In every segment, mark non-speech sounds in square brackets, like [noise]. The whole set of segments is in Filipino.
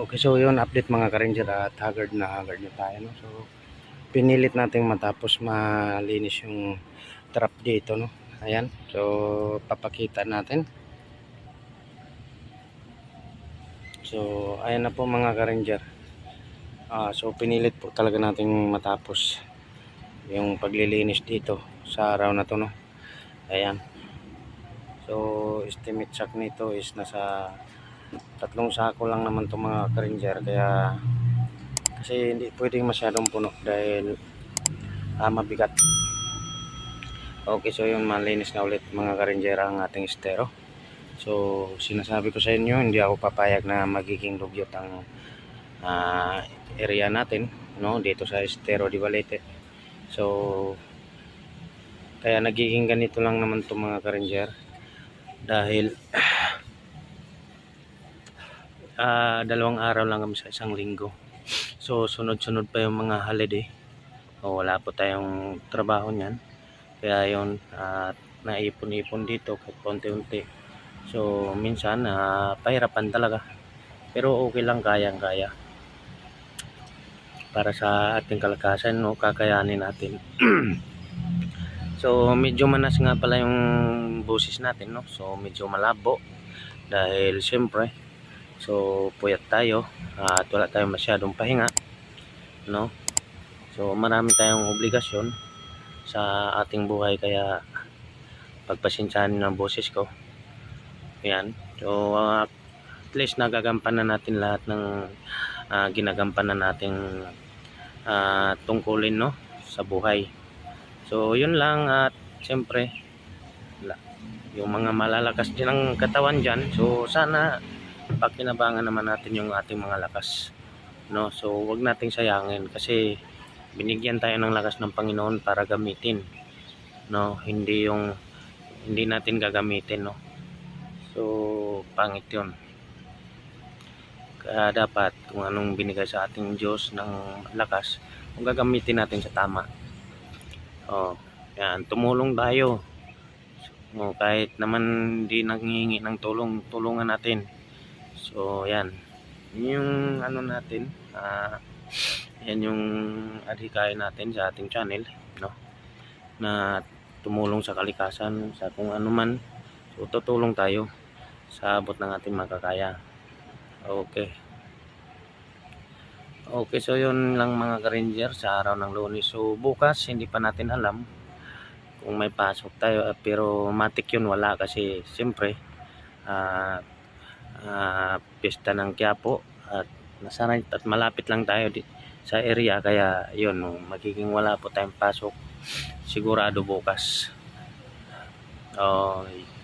Okay, so yun, update mga ka-ranger at haggard na haggard na tayo. No? So, pinilit natin matapos malinis yung trap dito. No? Ayan, so papakita natin. So, ayan na po mga ka-ranger. Ah, so, pinilit po talaga natin matapos yung paglilinis dito sa araw na to. No? Ayan. So, estimate sack nito is nasa tatlong sako lang naman itong mga ka-ranger. Kaya, kasi hindi pwedeng masyadong puno dahil ah, mabigat. Okay, so yun, malinis na ulit mga ka-ranger ang ating estero. So, sinasabi ko sa inyo, hindi ako papayag na magiging dugyot ang ah, area natin, no, dito sa estero di Balete. So, kaya nagiging ganito lang naman itong mga ka-ranger. Dahil, ah, dalawang araw lang kami sa isang linggo. So, sunod-sunod pa yung mga holiday. O, wala po tayong trabaho niyan. Kaya yun, at naipon-ipon dito kahit konti-unti. So, minsan, ah, pahirapan talaga. Pero okay lang, kayang-kaya. Para sa ating kalakasan, no, kakayanin natin. [clears throat] so, medyo manas nga pala yung boses natin, no? So, medyo malabo. Dahil, siyempre, so, puyat tayo. At wala tayong masyadong pahinga, no? So, marami tayong obligasyon sa ating buhay. Kaya, pagpasensyahan ng boses ko. Yan. So, uh, at least nagagampanan natin lahat ng uh, ginagampanan nating uh, tungkulin no sa buhay. So, yun lang at siyempre yung mga malalakas din ang katawan diyan. So, sana pakinabangan naman natin yung ating mga lakas. No? So, wag nating sayangin kasi binigyan tayo ng lakas ng Panginoon para gamitin. No, hindi yung hindi natin gagamitin, no. So, pangit 'yun. Kaya dapat kung anong binigay sa ating Diyos ng lakas, kung gagamitin natin sa tama. Oh, yan, tumulong tayo. Oh, kahit naman hindi nanghihingi ng tulong, tulungan natin. So, yan. Yung ano natin, ah, yan yung adhikain natin sa ating channel, no? Na tumulong sa kalikasan, sa kung ano man. So, tutulong tayo sa abot ng ating makakaya. Okay. Okay, so yun lang mga ka-ranger sa araw ng lunes. So bukas, hindi pa natin alam kung may pasok tayo. eh, Pero matik yun, wala kasi siyempre ah ah, pista ng Quiapo. At nasanay at malapit lang tayo di, sa area. Kaya yun magiging wala po tayong pasok sigurado bukas. Okay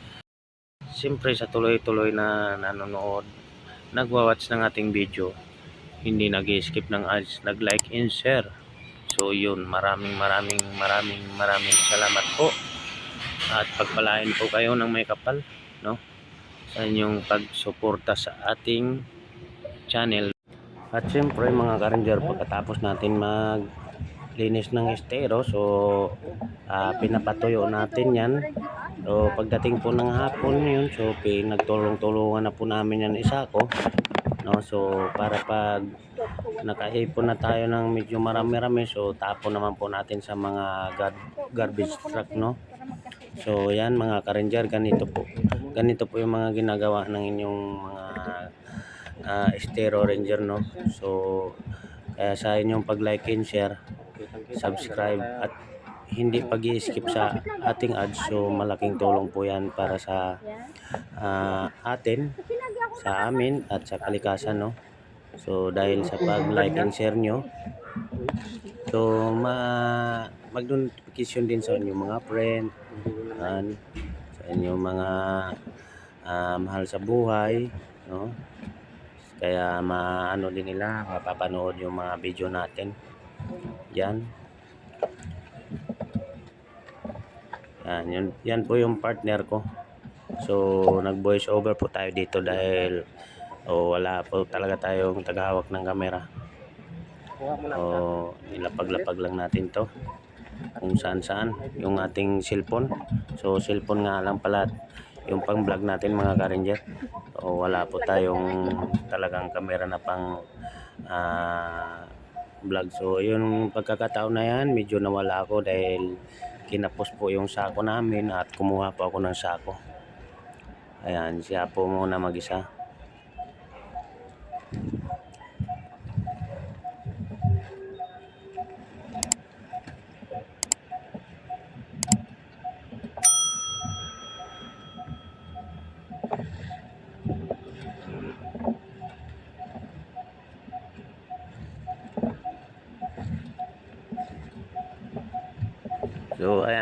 siyempre sa tuloy-tuloy na nanonood nagwa-watch ng ating video hindi nag-skip ng ads nag-like and share. So yun maraming maraming maraming maraming salamat po. At pagpalain po kayo ng may kapal no sa inyong pagsuporta sa ating channel. At syempre mga ka-ranger pagkatapos natin mag linis ng estero so ah, pinapatuyo natin yan. So pagdating po ng hapon yun so pinagtulong-tulungan na po namin yan isa ko no? So para pag nakaipon na tayo ng medyo marami-rami so tapon naman po natin sa mga gar- garbage truck no? So yan mga ka-ranger ganito po ganito po yung mga ginagawa ng inyong mga ah, estero ranger no? So kaya sa inyong pag like and share subscribe at hindi pag skip sa ating ads so malaking tulong po yan para sa ah, atin sa amin at sa kalikasan no? So dahil sa pag like and share nyo so ma mag notification din sa inyong mga friend yan, inyong mga ah, mahal sa buhay no? Kaya maano din nila mapapanood yung mga video natin. Yan. Yan, yun, yan po yung partner ko. So, nag voice over po tayo dito dahil o wala po talaga tayong tagahawak ng kamera. O nilapag-lapag lang natin to kung saan saan yung ating cellphone. So, cellphone nga lang pala yung pang vlog natin mga ka-ranger. So, wala po tayong talagang kamera na pang ah, vlog. So, yung pagkakataon na yan, medyo nawala ako dahil kinapos po yung sako namin at kumuha po ako ng sako. Ayan, siya po muna mag-isa. So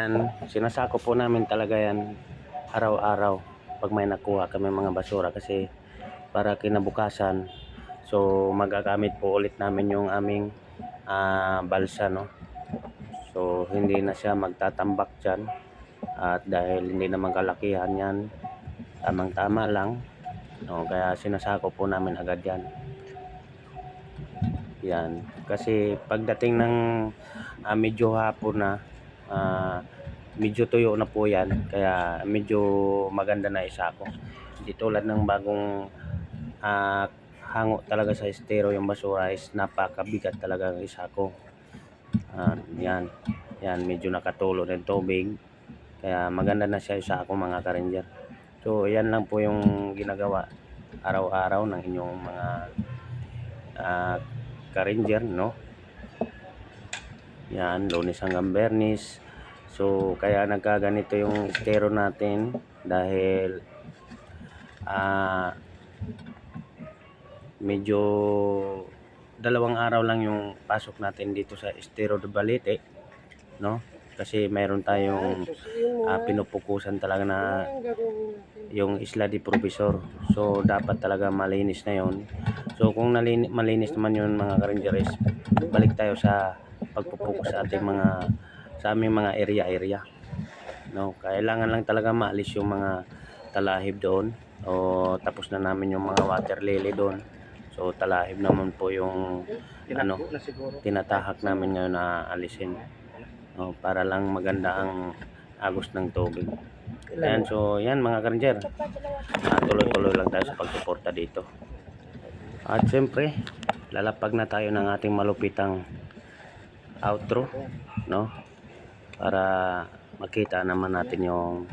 ayan, sinasako po namin talaga yan araw-araw pag may nakuha kami mga basura kasi para kinabukasan so magagamit po ulit namin yung aming ah, balsa no. So hindi na siya magtatambak dyan at dahil hindi naman kalakihan yan tamang tama lang no, kaya sinasako po namin agad yan. Yan, kasi pagdating ng ah, medyo hapon na ah, medyo tuyo na po yan. Kaya medyo maganda na isako hindi tulad ng bagong ah, hango talaga sa estero yung basura is napakabigat talaga ang isako Ah, yan yan medyo nakatulo ng tubig. Kaya maganda na siya isako mga ka-ranger. So yan lang po yung ginagawa araw-araw ng inyong mga ah, ka-ranger no? Yan, lunes hanggang bernis. So, kaya nagkaganito yung estero natin dahil ah medyo dalawang araw lang yung pasok natin dito sa estero de Balete, no? Kasi mayroon tayong ah, pinupukusan talaga na yung isla di profesor. So, dapat talaga malinis na yon. So, kung nalini, malinis naman yun mga karingeres, balik tayo sa pagpupokus sa ating mga sa aming mga area-area. No, kailangan lang talaga maalis yung mga talahib doon o tapos na namin yung mga water lily doon. So talahib naman po yung ano tinatahak namin ngayon na alisin. No, para lang maganda ang agos ng tubig. Ayan, so yan mga karnger. Ah, tuloy-tuloy lang tayo sa pagsuporta dito. At siyempre, lalapag na tayo ng ating malupitang outro, no? Para makita naman natin yung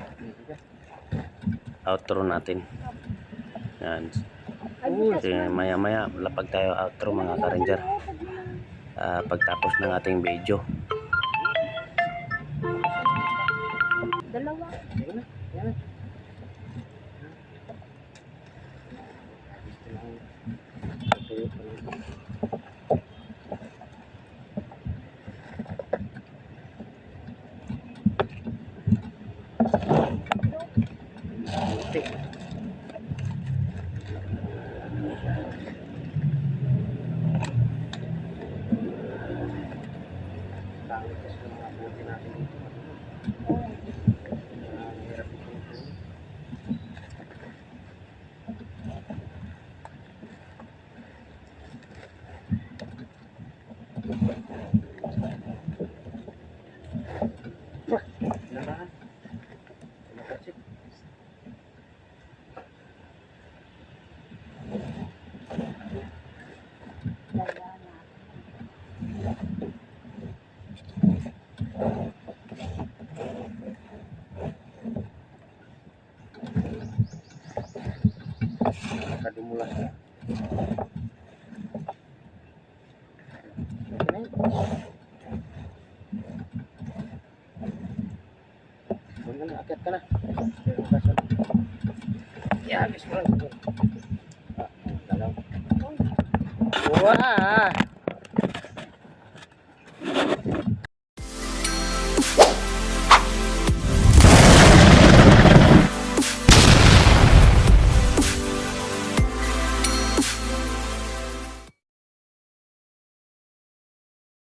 outro natin. Yan. Kasi maya-maya, lapag tayo outro mga ka-ranger. Ah, pagtapos ng ating video. Dalawa. akan mulai, ini ya habis pulang. Wah.